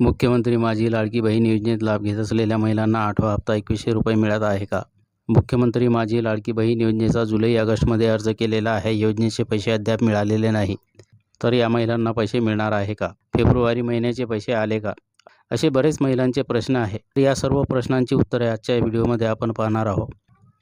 मुख्यमंत्री माझी लाडकी बहीण योजनेत लाभ घेत असलेल्या महिलांना आठवा हप्ता एकवीसशे रुपये मिळत आहे का? मुख्यमंत्री माझी लाडकी बहीण योजनेचा जुलै ऑगस्टमध्ये अर्ज केलेला आहे. योजनेचे पैसे अद्याप मिळालेले नाही. तर या महिलांना पैसे मिळणार आहे का? फेब्रुवारी महिन्याचे पैसे आले का? असे बरेच महिलांचे प्रश्न आहे तर या सर्व प्रश्नांची उत्तरे आजच्या व्हिडिओमध्ये आपण पाहणार आहोत.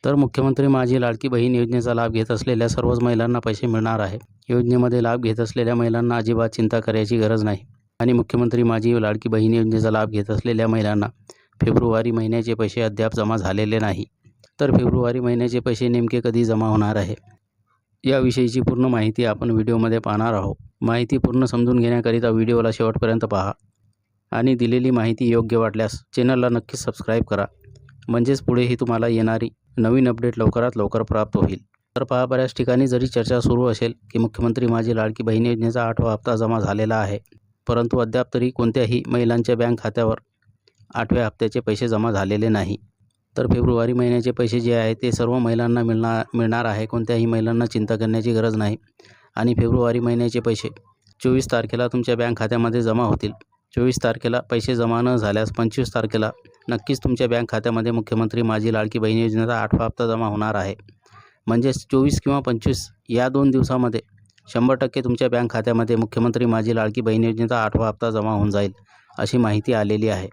तर मुख्यमंत्री माझी लाडकी बहीण योजनेचा लाभ घेत असलेल्या सर्वच महिलांना पैसे मिळणार आहे. योजनेमध्ये लाभ घेत असलेल्या महिलांना अजिबात चिंता करायची गरज नाही. आणि मुख्यमंत्री माझी लाडकी बहीण योजनेचा लाभ घेत असलेल्या महिलांना फेब्रुवारी महिन्याचे पैसे अद्याप जमा झालेले नाही. तर फेब्रुवारी महिन्याचे पैसे नेमके कधी जमा होणार आहे? याविषयीची पूर्ण माहिती आपण व्हिडिओमध्ये पाहणार आहोत. माहिती पूर्ण समजून घेण्याकरिता व्हिडिओला शेवटपर्यंत पहा आणि दिलेली माहिती योग्य वाटल्यास चॅनलला नक्कीच सबस्क्राईब करा. म्हणजेच पुढेही तुम्हाला येणारी नवीन अपडेट लवकरात लवकर प्राप्त होईल. तर पहा बऱ्याच ठिकाणी जरी चर्चा सुरू असेल की मुख्यमंत्री माझी लाडकी बहीण योजनेचा आठवा हप्ता जमा झालेला आहे. परंतु अद्याप तरी कोणत्याही महिलांच्या बँक खात्यावर आठव्या हप्त्याचे पैसे जमा झालेले नाही. तर फेब्रुवारी महिन्याचे पैसे जे आहे ते सर्व महिलांना मिळणार मिळणार आहे. कोणत्याही महिलांना चिंता करण्याची गरज नाही. आणि फेब्रुवारी महिन्याचे पैसे चोवीस तारखेला तुमच्या बँक खात्यामध्ये जमा होतील. चोवीस तारखेला पैसे जमा न झाल्यास पंचवीस तारखेला नक्कीच तुमच्या बँक खात्यामध्ये मुख्यमंत्री माझी लाडकी बहीण योजनेचा आठवा हप्ता जमा होणार आहे. म्हणजेच चोवीस किंवा पंचवीस या दोन दिवसामध्ये शंभर टक्के तुमच्या बँक खात्यामध्ये मुख्यमंत्री माझी लाडकी बहीण योजनेचा आठवा हप्ता जमा होऊन जाईल अशी माहिती आलेली आहे.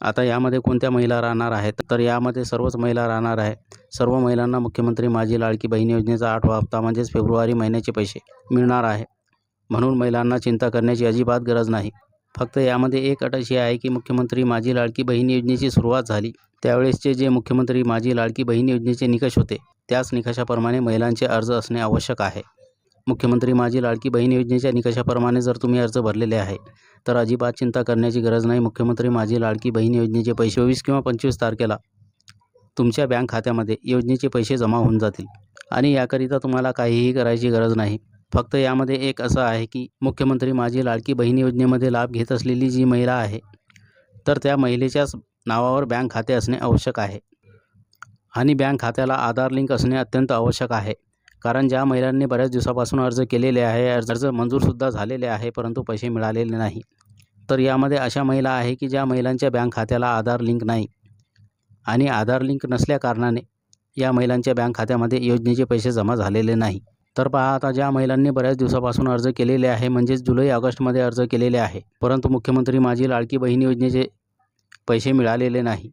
आता यामध्ये कोणत्या महिला राहणार आहेत? तर यामध्ये सर्वच महिला राहणार आहे. सर्व महिलांना मुख्यमंत्री माझी लाडकी बहीण योजनेचा आठवा हप्ता म्हणजेच फेब्रुवारी महिन्याचे पैसे मिळणार आहे. म्हणून महिलांना चिंता करण्याची अजिबात गरज नाही. फक्त यामध्ये एक अट अशी आहे की मुख्यमंत्री माझी लाडकी बहीण योजनेची सुरुवात झाली. त्यावेळेसचे जे मुख्यमंत्री माझी लाडकी बहीण योजनेचे निकष होते त्याच निकषाप्रमाणे महिलांचे अर्ज असणे आवश्यक आहे. मुख्यमंत्री माझी लाडकी बहीण योजनेच्या निकषाप्रमाणे जर तुम्ही अर्ज भरलेले आहे तर अजिबात चिंता करण्याची गरज नाही. मुख्यमंत्री माझी लाडकी बहीण योजनेचे पैसे वीस किंवा पंचवीस तारखेला तुमच्या बँक खात्यामध्ये योजनेचे पैसे जमा होऊन जातील आणि याकरिता तुम्हाला काहीही करायची गरज नाही. फक्त यामध्ये एक असं आहे की मुख्यमंत्री माझी लाडकी बहीण योजनेमध्ये लाभ घेत असलेली जी महिला आहे तर त्या महिलेच्याच नावावर बँक खाते असणे आवश्यक आहे. आणि बँक खात्याला आधार लिंक असणे अत्यंत आवश्यक आहे. कारण ज्या महिलांनी बऱ्याच दिवसापासून अर्ज केलेले आहे अर्ज मंजूरसुद्धा झालेले आहे परंतु पैसे मिळालेले नाही. तर यामध्ये अशा महिला आहे की ज्या महिलांच्या बँक खात्याला आधार लिंक नाही आणि आधार लिंक नसल्या कारणाने या महिलांच्या बँक खात्यामध्ये योजनेचे पैसे जमा झालेले नाही. तर पहा आता ज्या महिलांनी बऱ्याच दिवसापासून अर्ज केलेले आहे म्हणजेच जुलै ऑगस्टमध्ये अर्ज केलेले आहे परंतु मुख्यमंत्री माझी लाडकी बहीण योजनेचे पैसे मिळालेले नाही.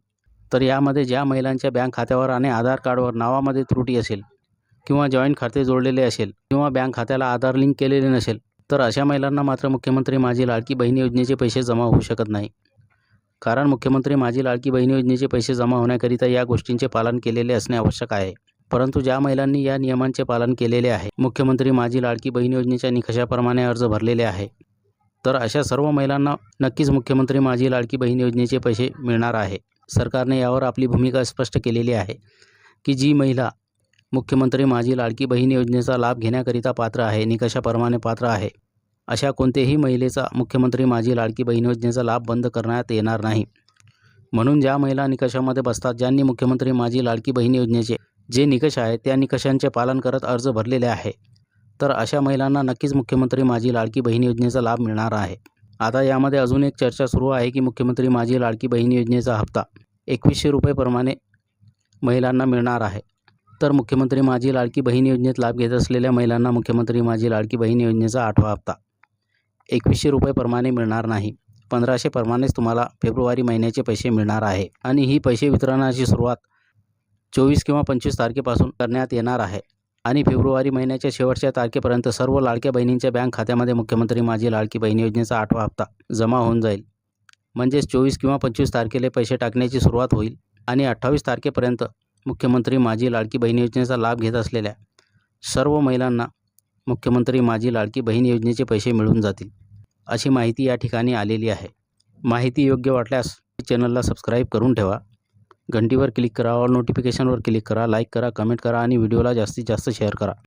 तर यामध्ये ज्या महिलांच्या बँक खात्यावर आणि आधार कार्डवर नावामध्ये त्रुटी असेल किंवा जॉईंट खाते जोडलेले असेल किंवा बँक खात्याला आधार लिंक केलेले नसेल तर अशा महिलांना मात्र मुख्यमंत्री माझी लाडकी बहीण योजनेचे पैसे जमा होऊ शकत नाही. कारण मुख्यमंत्री माझी लाडकी बहीण योजनेचे पैसे जमा होण्याकरिता या गोष्टींचे पालन केलेले असणे आवश्यक आहे. परंतु ज्या महिलांनी या नियमांचे पालन केलेले आहे मुख्यमंत्री माझी लाडकी बहीण योजनेच्या निकषाप्रमाणे अर्ज भरलेले आहे तर अशा सर्व महिलांना नक्कीच मुख्यमंत्री माझी लाडकी बहीण योजनेचे पैसे मिळणार आहे. सरकारने यावर आपली भूमिका स्पष्ट केलेली आहे की जी महिला मुख्यमंत्री माझी लाडकी बहीण योजनेचा लाभ घेण्याकरिता पात्र आहे निकषाप्रमाणे पात्र आहे. अशा कोणत्याही महिलेचा मुख्यमंत्री माझी लाडकी बहीण योजनेचा लाभ बंद करण्यात येणार नाही. म्हणून ज्या महिला निकषामध्ये बसतात ज्यांनी मुख्यमंत्री माझी लाडकी बहीण योजनेचे जे निकष आहेत त्या निकषांचे पालन करत अर्ज भरलेले आहे. तर अशा महिलांना नक्कीच मुख्यमंत्री माझी लाडकी बहीण योजनेचा लाभ मिळणार आहे. आता यामध्ये अजून एक चर्चा सुरू आहे की मुख्यमंत्री माझी लाडकी बहीण योजनेचा हप्ता एकवीसशे रुपयेप्रमाणे महिलांना मिळणार आहे. तर मुख्यमंत्री माझी लाडकी बहीण योजनेत लाभ घेत असलेल्या महिलांना मुख्यमंत्री माझी लाडकी बहीण योजनेचा आठवा हप्ता. एकवीसशे रुपयेप्रमाणे मिळणार नाही. पंधराशेप्रमाणेच तुम्हाला फेब्रुवारी महिन्याचे पैसे मिळणार आहे आणि ही पैसे वितरणाची सुरुवात चोवीस किंवा पंचवीस तारखेपासून करण्यात येणार आहे. आणि फेब्रुवारी महिन्याच्या शेवटच्या तारखेपर्यंत सर्व लाडक्या बहिणींच्या बँक खात्यामध्ये मुख्यमंत्री माझी लाडकी बहीण योजनेचा आठवा हप्ता जमा होऊन जाईल. म्हणजेच चोवीस किंवा पंचवीस तारखेला पैसे टाकण्याची सुरुवात होईल आणि अठ्ठावीस तारखेपर्यंत मुख्यमंत्री माझी लाडकी बहीण योजनेचा लाभ घेत असलेल्या सर्व महिलांना मुख्यमंत्री माझी लाडकी बहीण योजनेचे पैसे मिळून जातील अशी माहिती या ठिकाणी आलेली आहे. माहिती योग्य वाटल्यास चॅनलला सबस्क्राईब करून ठेवा. घंटीवर क्लिक करा ऑल नोटिफिकेशनवर क्लिक करा लाईक करा कमेंट करा आणि व्हिडिओला जास्तीत जास्त शेअर करा.